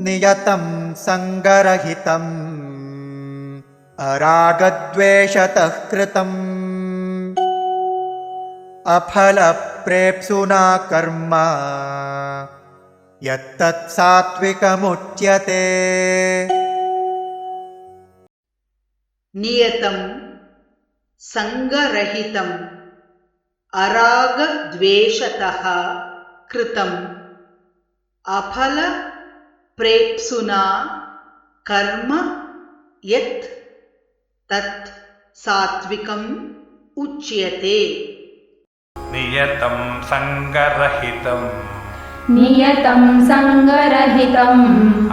नियतं सङ्गरहितम्। अरागद्वेषतः कृतम्। अफलप्रेप्सुना कर्म। यत्तत्सात्विकमुच्यते नियतं सङ्गरहितम्। अरागद्वेषतः कृतम्। अफल प्रेप्सुना कर्म यत् तत् सात्विकम् उच्यते नियतं सङ्गरहितम् नियतं सङ्गरहितम्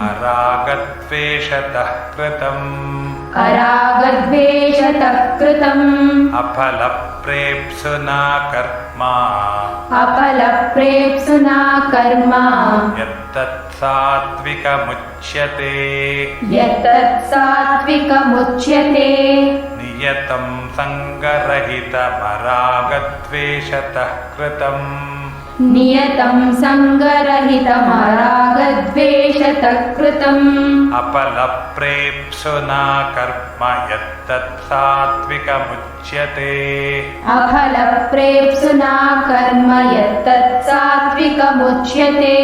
अरागद्वेषतः कृतम् अरागद्वे कृतम् अफलप्रेप्सुना कर्मा अपलप्रेप्सुना कर्म यत्तत् सात्विकमुच्यते यत्तत् सात्विकमुच्यते नियतं सङ्गरहितमरागद्वेषतः कृतम् नियतं सङ्गरहितमरागद्वेषतकृतम्। अपलप्रेप्सुना कर्म यत्तत्सात्विकमुच्यते अफलप्रेप्सुना कर्म यत्तत्सात्विकमुच्यते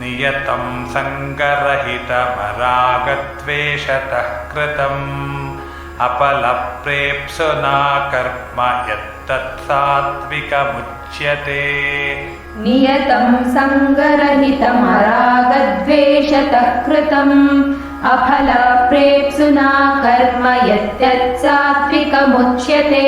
नियतं सङ्गरहितमरागद्वेषतः कृतम्। अपलप्रेप्सुना कर्म यत्तत् सात्विकमुच्यते नियतं सङ्गरहितमरागद्वेषतः कृतम् अफलप्रेप्सुना कर्म यत्तत् सात्विकमुच्यते